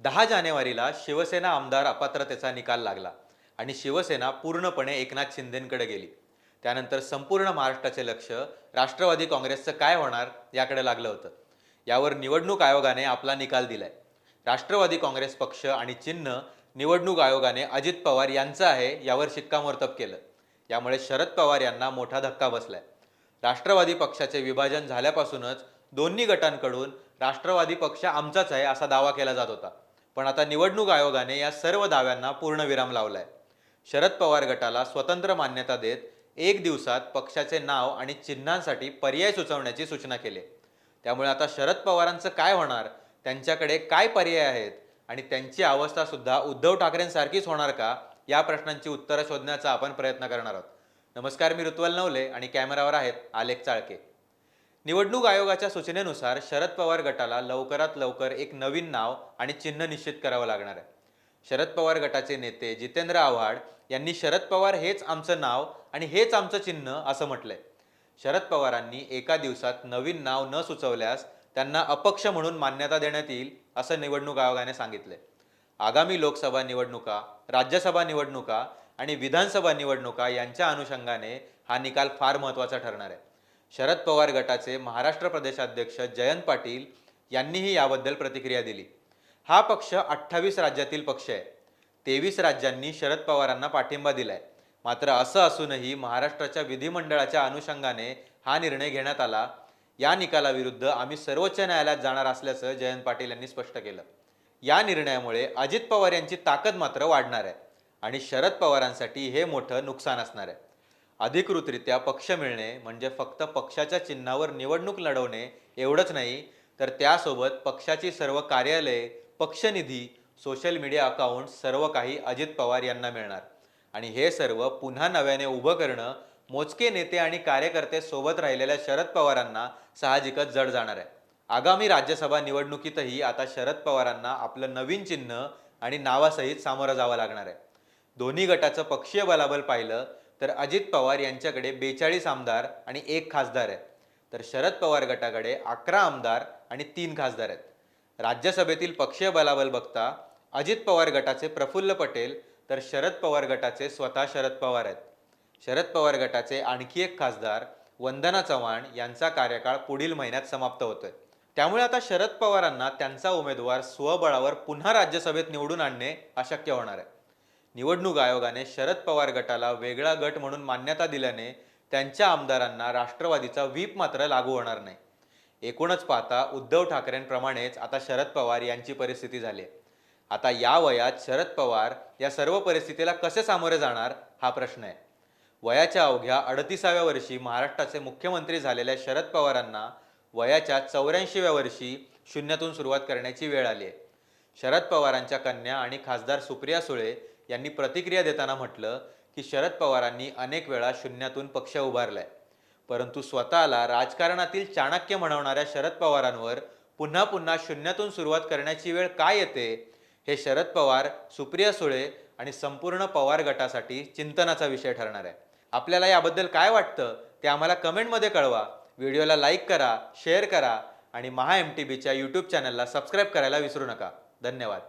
दहा जानेवारीला शिवसेना आमदार अपात्रतेचा निकाल लागला आणि शिवसेना पूर्णपणे एकनाथ शिंदेंकडे गेली. त्यानंतर संपूर्ण महाराष्ट्राचे लक्ष राष्ट्रवादी काँग्रेसचं काय होणार याकडे लागलं होतं. यावर निवडणूक आयोगाने आपला निकाल दिलाय. राष्ट्रवादी काँग्रेस पक्ष आणि चिन्ह निवडणूक आयोगाने अजित पवार यांचं आहे यावर शिक्कामोर्तब केलं. यामुळे शरद पवार यांना मोठा धक्का बसलाय. राष्ट्रवादी पक्षाचे विभाजन झाल्यापासूनच दोन्ही गटांकडून राष्ट्रवादी पक्ष आमचाच आहे असा दावा केला जात होता. पण आता निवडणूक आयोगाने या सर्व दाव्यांना पूर्णविराम लावलाय. शरद पवार गटाला स्वतंत्र मान्यता देत एक दिवसात पक्षाचे नाव आणि चिन्हांसाठी पर्याय सुचवण्याची सूचना केली. त्यामुळे आता शरद पवारांचं काय होणार? त्यांच्याकडे काय पर्याय आहेत? आणि त्यांची अवस्था सुद्धा उद्धव ठाकरेंसारखीच होणार का? या प्रश्नांची उत्तरं शोधण्याचा आपण प्रयत्न करणार आहोत. नमस्कार मी ऋत्वल नवले आणि कॅमेरावर आहेत आलेख चाळके. निवडणूक आयोगाच्या सूचनेनुसार शरद पवार गटाला लवकरात लवकर एक नवीन नाव आणि चिन्ह निश्चित करावं लागणार आहे. शरद पवार गटाचे नेते जितेंद्र आव्हाड यांनी शरद पवार हेच आमचं नाव आणि हेच आमचं चिन्ह असं म्हटलंय. शरद पवारांनी एका दिवसात नवीन नाव न सुचवल्यास त्यांना अपक्ष म्हणून मान्यता देण्यात येईल असं निवडणूक आयोगाने सांगितलंय. आगामी लोकसभा निवडणुका राज्यसभा निवडणुका आणि विधानसभा निवडणुका यांच्या अनुषंगाने हा निकाल फार महत्त्वाचा ठरणार आहे. शरद पवार गटाचे महाराष्ट्र प्रदेशाध्यक्ष जयंत पाटील यांनीही याबद्दल प्रतिक्रिया दिली. हा पक्ष अठ्ठावीस राज्यातील पक्ष आहे. तेवीस राज्यांनी शरद पवारांना पाठिंबा दिलाय. मात्र असं असूनही महाराष्ट्राच्या विधिमंडळाच्या अनुषंगाने हा निर्णय घेण्यात आला. या निकालाविरुद्ध आम्ही सर्वोच्च न्यायालयात जाणार असल्याचं जयंत पाटील यांनी स्पष्ट केलं. या निर्णयामुळे अजित पवार यांची ताकद मात्र वाढणार आहे आणि शरद पवारांसाठी हे मोठं नुकसान असणार आहे. अधिकृतरित्या पक्ष मिळणे म्हणजे फक्त पक्षाच्या चिन्हावर निवडणूक लढवणे एवढंच नाही तर त्यासोबत पक्षाची सर्व कार्यालये पक्षनिधी सोशल मीडिया अकाउंट सर्व काही अजित पवार यांना मिळणार. आणि हे सर्व पुन्हा नव्याने उभं करणं मोजके नेते आणि कार्यकर्ते सोबत राहिलेल्या शरद पवारांना साहजिकच जड जाणार आहे. आगामी राज्यसभा निवडणुकीतही आता शरद पवारांना आपलं नवीन चिन्ह आणि नावासहित सामोरं जावं लागणार आहे. दोन्ही गटाचं पक्षीय बलाबल पाहिलं तर अजित पवार यांच्याकडे बेचाळीस आमदार आणि एक खासदार आहेत. तर शरद पवार गटाकडे अकरा आमदार आणि तीन खासदार आहेत. राज्यसभेतील पक्षीय बलाबल बघता अजित पवार गटाचे प्रफुल्ल पटेल तर शरद पवार गटाचे स्वतः शरद पवार आहेत. शरद पवार गटाचे आणखी एक खासदार वंदना चव्हाण यांचा कार्यकाळ पुढील महिन्यात समाप्त होतोय. त्यामुळे आता शरद पवारांना त्यांचा उमेदवार स्वबळावर पुन्हा राज्यसभेत निवडून आणणे अशक्य होणार आहे. निवडणूक आयोगाने शरद पवार गटाला वेगळा गट म्हणून मान्यता दिल्याने त्यांच्या आमदारांना राष्ट्रवादीचा व्हीप मात्र लागू होणार नाही. एकूणच पाहता उद्धव ठाकरेंप्रमाणेच आता शरद पवार यांची परिस्थिती झाली आता या वयात शरद पवार या सर्व परिस्थितीला कसे सामोरे जाणार हा प्रश्न आहे. वयाच्या अवघ्या अडतीसाव्या वर्षी महाराष्ट्राचे मुख्यमंत्री झालेल्या शरद पवारांना वयाच्या चौऱ्याऐंशीव्या वर्षी शून्यातून सुरुवात करण्याची वेळ आली आहे. शरद पवारांच्या कन्या आणि खासदार सुप्रिया सुळे यांनी प्रतिक्रिया देताना म्हटलं की शरद पवारांनी अनेक वेळा शून्यातून पक्ष उभारलाय. परंतु स्वतःला राजकारणातील चाणक्य म्हणवणाऱ्या शरद पवारांवर पुन्हा पुन्हा शून्यातून सुरुवात करण्याची वेळ काय येते हे शरद पवार सुप्रिया सुळे आणि संपूर्ण पवार गटासाठी चिंतनाचा विषय ठरणार आहे. आपल्याला याबद्दल काय वाटतं ते आम्हाला कमेंटमध्ये कळवा. व्हिडिओला लाईक करा शेअर करा आणि महा एम टी बीच्या यूट्यूब चॅनलला सबस्क्राईब करायला विसरू नका. धन्यवाद.